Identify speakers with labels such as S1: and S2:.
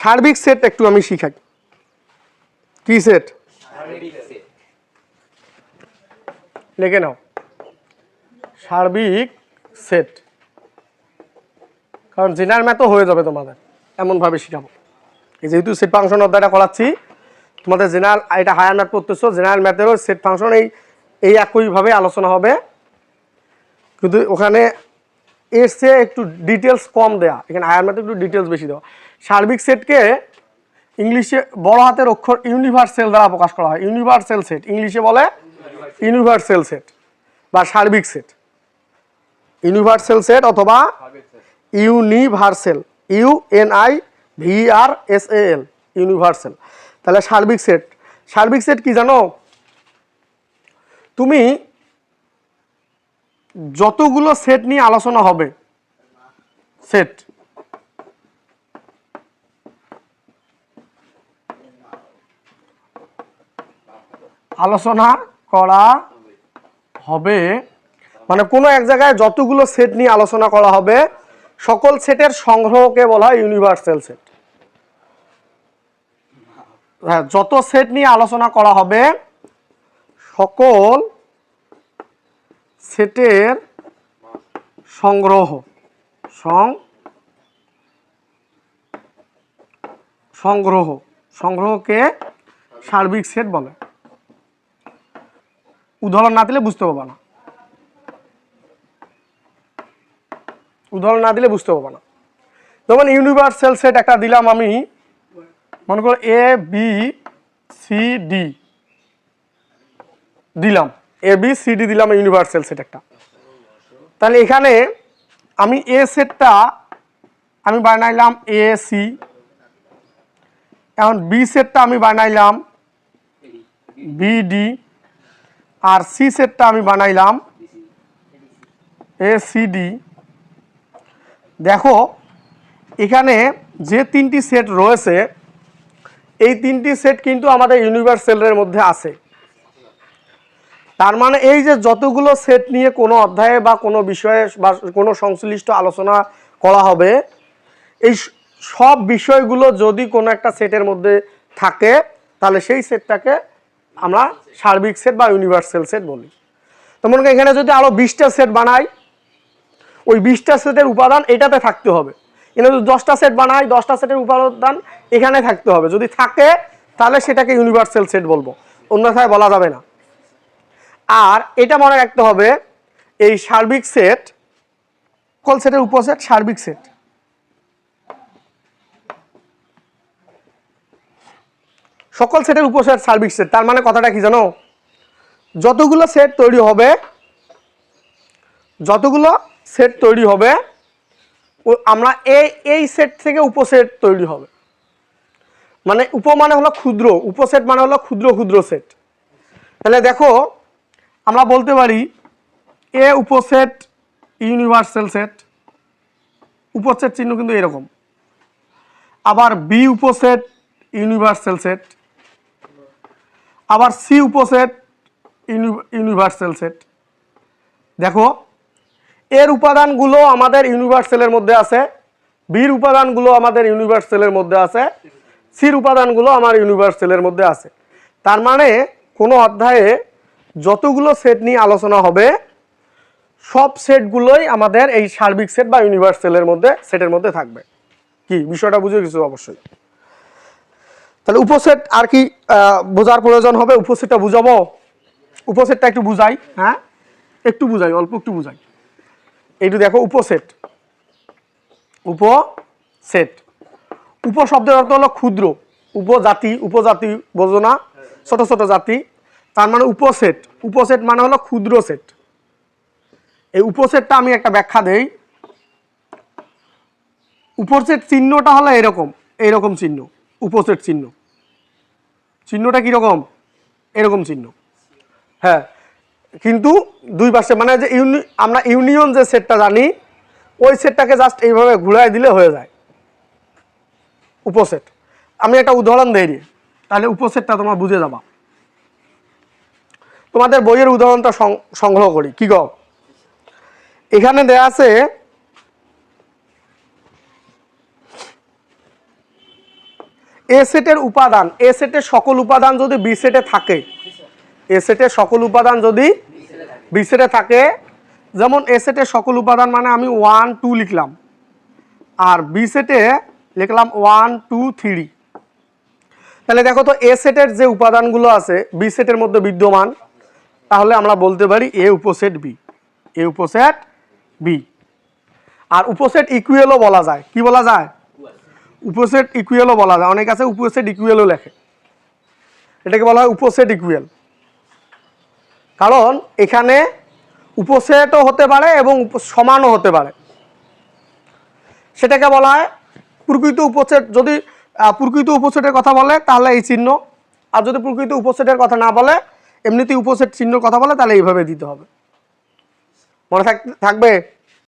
S1: সার্বিক সেট একটু আমি শিখাই। কি সেট লিখে নাও। সার্বিক সেট কারণ জেনার ম্যাথও হয়ে যাবে তোমাদের। এমনভাবে শিখাবো। যেহেতু সেট ফাংশন অধ্যায়টা করাচ্ছি তোমাদের জেনারেল এটা হায়ার ম্যাথ পড়তেছো জেনারেল ম্যাথেরও সেট ফাংশন এই এই একইভাবে আলোচনা হবে। কিন্তু ওখানে এর চেয়ে একটু ডিটেলস কম দেয়া। এখানে হায়ার ম্যাথে একটু ডিটেলস বেশি দেওয়া। সার্বিক সেটকে ইংলিশে বড় হাতের অক্ষর ইউনিভার্সাল দ্বারা প্রকাশ করা হয়। ইউনিভার্সাল সেট ইংলিশে বলে ইউনিভার্সাল সেট বা সার্বিক সেট ইউনিভার্সাল সেট অথবা universal U N I V R S A L universal তাহলে সার্বিক সেট সার্বিক সেট কি জানো? তুমি যতগুলো সেট নিয়ে আলোচনা হবে সেট আলোচনা করা হবে। মানে কোনো এক জায়গায় যতগুলো সেট নিয়ে আলোচনা করা হবে, সকল সেটের সংগ্রহকে বলা হয় ইউনিভার্সাল সেট হ্যাঁ যত সেট নিয়ে আলোচনা করা হবে, সকল সেটের সংগ্রহ, সং সংগ্রহ, সংগ্রহকে সার্বিক সেট বলে। উদাহরণ না দিলে বুঝতে পারবা না। উদাহরণ না দিলে বুঝতে পারবা না। যেমন ইউনিভার্সাল সেট একটা দিলাম আমি, মনে করো এ বি সি ডি দিলাম। এ বি সি ডি দিলাম ইউনিভার্সাল সেট একটা। তাহলে এখানে আমি এ সেটটা আমি বানাইলাম এ সি এখন বি সেটটা আমি বানাইলাম বিডি আর সি সেটটা আমি বানাইলাম এ ডি দেখো, এখানে যে তিনটি সেট রয়েছে, এই তিনটি সেট কিন্তু আমাদের ইউনিভার্সালের মধ্যে আছে। তার মানে এই যে যতগুলো সেট নিয়ে কোনো অধ্যায়ে বা কোনো বিষয়ে বা কোনো সংশ্লিষ্ট আলোচনা করা হবে, এই সব বিষয়গুলো যদি কোনো একটা সেটের মধ্যে থাকে, তাহলে সেই সেটটাকে আমরা সার্বিক সেট বা ইউনিভার্সাল সেট বলি। তো মনে করো এখানে যদি আরও বিশটা সেট বানাই, ওই বিশটা সেটের উপাদান এটাতে থাকতে হবে। এখানে যদি দশটা সেট বানাই, দশটা সেটের উপাদান এখানে থাকতে হবে। যদি থাকে, তাহলে সেটাকে ইউনিভার্সাল সেট বলব। অন্যথায় বলা যাবে না। আর এটা মনে রাখতে হবে, এই সার্বিক সেট কল সেটের উপসেট সার্বিক সেট সকল সেটের উপসেট সার্বিক সেট তার মানে কথাটা কি জানো? যতগুলো সেট তৈরি হবে, যতগুলো সেট তৈরি হবে আমরা এই এই সেট থেকে উপসেট তৈরি হবে। মানে উপ মানে হলো ক্ষুদ্র উপসেট মানে হলো ক্ষুদ্র ক্ষুদ্র সেট তাহলে দেখো, আমরা বলতে পারি এ উপসেট ইউনিভার্সাল সেট উপসেট চিহ্ন কিন্তু এরকম। আবার বি উপসেট ইউনিভার্সাল সেট আবার সি উপসেট ইউনিভার্সাল সেট। দেখো, এর উপাদানগুলো আমাদের ইউনিভার্সালের মধ্যে আছে, বির উপাদানগুলো আমাদের ইউনিভার্সালের মধ্যে আছে, সির উপাদানগুলো আমার ইউনিভার্সালের মধ্যে আছে। তার মানে কোনো অধ্যায়ে যতগুলো সেট নিয়ে আলোচনা হবে, সব সেটগুলোই আমাদের এই সার্বিক সেট বা ইউনিভার্সালের মধ্যে, সেটের মধ্যে থাকবে। কি? বিষয়টা বুঝে কিছু অবশ্যই? তাহলে উপসেট আর কি বোঝার প্রয়োজন হবে, উপসেটটা বুঝাবো? উপসেটটা একটু বুঝাই হ্যাঁ? একটু বুঝাই, অল্প একটু বুঝাই। এইটু দেখো, উপসেট। উপসেট। উপ শব্দের অর্থ হলো ক্ষুদ্র, উপজাতি উপজাতি বোঝো না ছোট ছোট জাতি। তার মানে উপসেট। উপসেট মানে হলো ক্ষুদ্র সেট। এই উপসেটটা আমি একটা ব্যাখ্যা দেই। উপসেট চিহ্নটা হলো এরকম এইরকম চিহ্ন। উপসেট চিহ্ন। চিহ্নটা কীরকম? এরকম চিহ্ন। হ্যাঁ কিন্তু দুই পাশে মানে যে ইউনি, আমরা ইউনিয়ন যে সেটটা জানি, ওই সেটটাকে জাস্ট এইভাবে ঘুরাই দিলে হয়ে যায়। উপসেট। আমি একটা উদাহরণ দিই, তাহলে উপসেটটা তোমার বুঝে যাবা। তোমাদের বইয়ের উদাহরণটা সংগ্রহ করি, কি গো? এখানে দেয়া আছে এ সেটের উপাদান এ সেটের সকল উপাদান যদি বি সেটে থাকে এ সেটের সকল উপাদান যদি বি সেটে থাকে, যেমন এ সেটের সকল উপাদান মানে আমি ওয়ান টু লিখলাম, আর বি সেটে লিখলাম ওয়ান টু থ্রি তাহলে দেখো তো এ সেটের যে উপাদানগুলো আছে বি সেটের মধ্যে বিদ্যমান, তাহলে আমরা বলতে পারি এ উপসেট বি এ উপসেট বি আর উপসেট ইকুয়েলও বলা যায়। কি বলা যায়? উপসেট ইকুয়েলও বলা যায়। অনেক আছে উপসেট ইকুয়েলও লেখে। এটাকে বলা হয় উপসেট ইকুয়েল কারণ এখানে উপসেটও হতে পারে এবং সমানও হতে পারে। সেটাকে বলা হয় প্রকৃত উপসেট। যদি প্রকৃত উপসেটের কথা বলে, তাহলে এই চিহ্ন। আর যদি প্রকৃত উপসেটের কথা না বলে, এমনিতেই উপসেট চিহ্নর কথা বলে, তাহলে এইভাবে দিতে হবে। মনে থাক থাকবে?